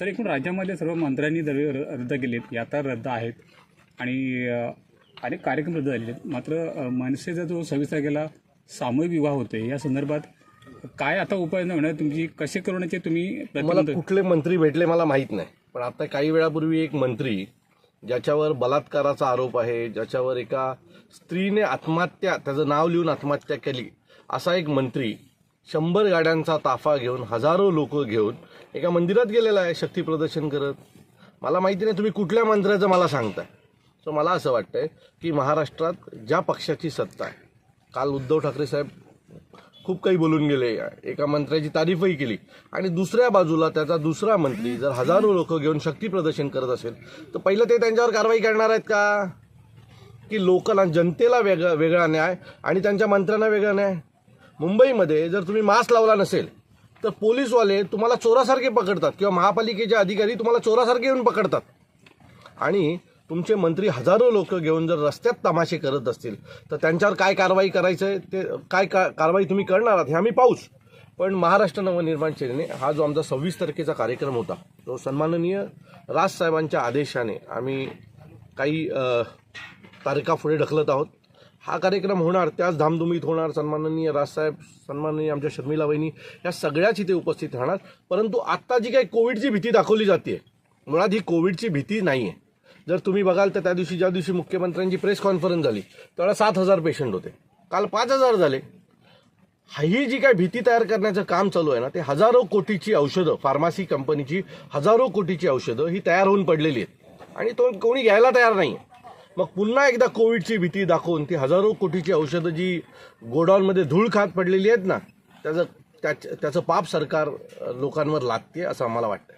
तर एकूण राज्यामध्ये सर्व मंत्र्यांनी दर रद्द केलेत. यात्रा रद्द आहेत. आणि अ, अनेक कार्यक्रम रद्द झालेले आहेत. मात्र अ, मनसेचा जो सव्वीस तारखेला सामूहिक विवाह होते या संदर्भात काय आता उपाययोजना होणार तुमची कसे करण्याचे तुम्ही मला प्रतिबंध कुठले मंत्री भेटले मला माहीत नाही. पण आता काही वेळापूर्वी एक मंत्री ज्याच्यावर बलात्काराचा आरोप आहे ज्याच्यावर एका स्त्रीने आत्महत्या त्याचं नाव लिहून आत्महत्या केली असा एक मंत्री शंभर गाड्यांचा ताफा घेऊन हजारो लोक घेऊन एका मंदिरात गेलेला आहे शक्ती प्रदर्शन करत. मला माहिती नाही तुम्ही कुठल्या मंत्र्याचं मला सांगताय. सो मला असं वाटतंय की महाराष्ट्रात ज्या पक्षाची सत्ता आहे काल उद्धव ठाकरे साहेब खूप काही बोलून गेले एका मंत्र्याची तारीफही केली आणि दुसऱ्या बाजूला त्याचा दुसरा मंत्री जर हजारो लोक घेऊन शक्ती प्रदर्शन करत असेल तर पहिलं ते त्यांच्यावर कारवाई करणार आहेत का? की लोकांना जनतेला वेगळा वेगळा न्याय आणि त्यांच्या मंत्र्यांना वेगळा न्याय? मुंबईमध्ये जर तुम्ही मास्क लावला नसेल तर पोलीसवाले तुम्हाला चोरासारखे पकडतात किंवा महापालिकेचे अधिकारी तुम्हाला चोरासारखे येऊन पकडतात. आणि तुमचे मंत्री हजारो लोक घेऊन जर रस्त्यात तमाशे करत असतील तर त्यांच्यावर काय कारवाई करायचं आहे ते काय का कारवाई तुम्ही करणार आहात हे आम्ही पाहूच पण महाराष्ट्र नवनिर्माण सेनेने हा जो आमचा सव्वीस तारखेचा कार्यक्रम होता तो सन्माननीय राजसाहेबांच्या आदेशाने आम्ही काही तारखा पुढे ढकलत आहोत. हा कार्यक्रम होणार त्याच धामधुमीत होणार सन्माननीय राजसाहेब सन्माननीय आमच्या शर्मिला वहिनी या सगळ्याच इथे उपस्थित राहणार. परंतु आत्ता जी काही कोविडची भीती दाखवली जाते मुळात ही कोविडची भीती नाही आहे जर तुम्ही बघाल तर त्या दिवशी ज्या दिवशी मुख्यमंत्र्यांची प्रेस कॉन्फरन्स झाली त्यावेळेला सात हजार पेशंट होते. काल पाच हजार झाले. ही जी काय भीती तयार करण्याचं काम चालू आहे ना ते हजारो कोटीची औषधं फार्मासी कंपनीची हजारो कोटीची औषधं ही तयार होऊन पडलेली आहेत. आणि तो कोणी घ्यायला तयार नाही आहे मग पुन्हा एकदा कोविडची भीती दाखवून ती हजारो कोटीची औषधं जी गोडाऊनमध्ये धूळ खात पडलेली आहेत ना त्याचं त्याच- त्याचं पाप सरकार लोकांवर लागते असं आम्हाला वाटतं